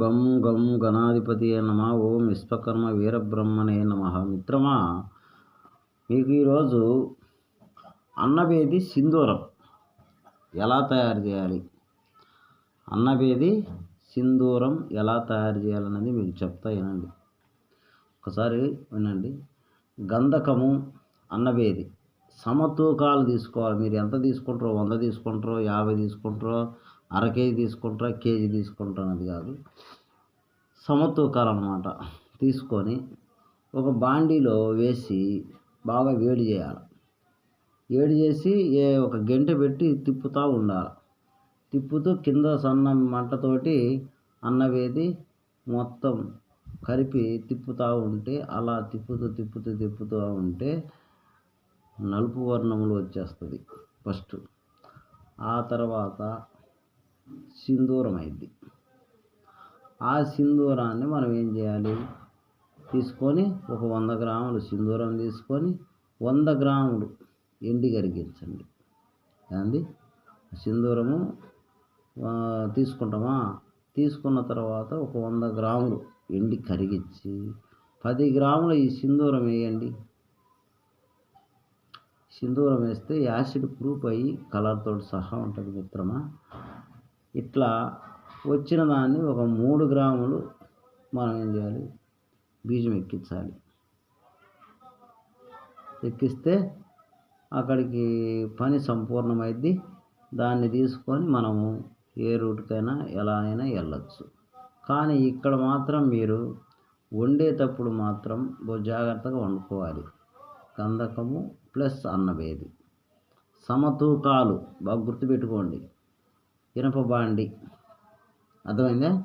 గం గం గణాధిపతి నమ ఓం విశ్వకర్మ వీరబ్రహ్మణే నమ. మిత్రమా మీకు ఈరోజు అన్నబేది సింధూరం. ఎలా తయారు చేయాలి? అన్నబేది సింధూరం ఎలా తయారు చేయాలన్నది మీకు చెప్తా వినండి. ఒకసారి వినండి. గంధకము అన్నబేది సమతూకాలు తీసుకోవాలి. మీరు ఎంత తీసుకుంటారో వంద తీసుకుంటారో యాభై తీసుకుంటారో అర కేజీ తీసుకుంటారా కేజీ తీసుకుంటారా అనేది కాదు. సమతూకాలు అనమాట తీసుకొని ఒక బాండీలో వేసి బాగా వేడి చేయాలి. వేడి చేసి ఏ ఒక గంట పెట్టి తిప్పుతూ ఉండాలి. తిప్పుతూ కింద సన్న మంటతోటి అన్నవేది మొత్తం కలిపి తిప్పుతూ ఉంటే అలా తిప్పుతూ తిప్పుతూ తిప్పుతూ ఉంటే నలుపు వర్ణములు వచ్చేస్తుంది ఫస్ట్. ఆ తర్వాత సింధూరం అయింది ఆ సింధూరాన్ని మనం ఏం చేయాలి? తీసుకొని ఒక వంద గ్రాములు సింధూరం తీసుకొని వంద గ్రాములు ఎండి కరిగించండి. ఏంది సింధూరము తీసుకుంటామా? తీసుకున్న తర్వాత ఒక వంద గ్రాములు ఎండి కరిగించి పది గ్రాముల ఈ సింధూరం వేయండి. సింధూరం వేస్తే యాసిడ్ ప్రూఫ్ అయ్యి కలర్తో సహా ఉంటుంది మిత్రమా? ఇట్లా వచ్చిన దాన్ని ఒక మూడు గ్రాములు మనం ఏం చేయాలి? బీజం ఎక్కించాలి. ఎక్కిస్తే అక్కడికి పని సంపూర్ణమైద్ది. దాన్ని తీసుకొని మనము ఏ రూట్కైనా ఎలా అయినా వెళ్ళచ్చు. కానీ ఇక్కడ మాత్రం మీరు వండేటప్పుడు మాత్రం జాగ్రత్తగా వండుకోవాలి. గంధకము ప్లస్ అన్నవేది. సమతూకాలు బాగా గుర్తుపెట్టుకోండి. ఇనప బాండి అర్థమైందా?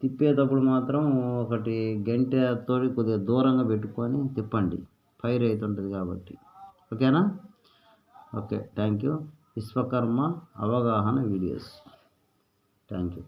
తిప్పేటప్పుడు మాత్రం ఒకటి గంటతో కొద్దిగా దూరంగా పెట్టుకొని తిప్పండి. ఫైర్ అవుతుంటుంది కాబట్టి. ఓకేనా? Okay thank you. విశ్వకర్మ అవగాహన వీడియోస్. Thank you.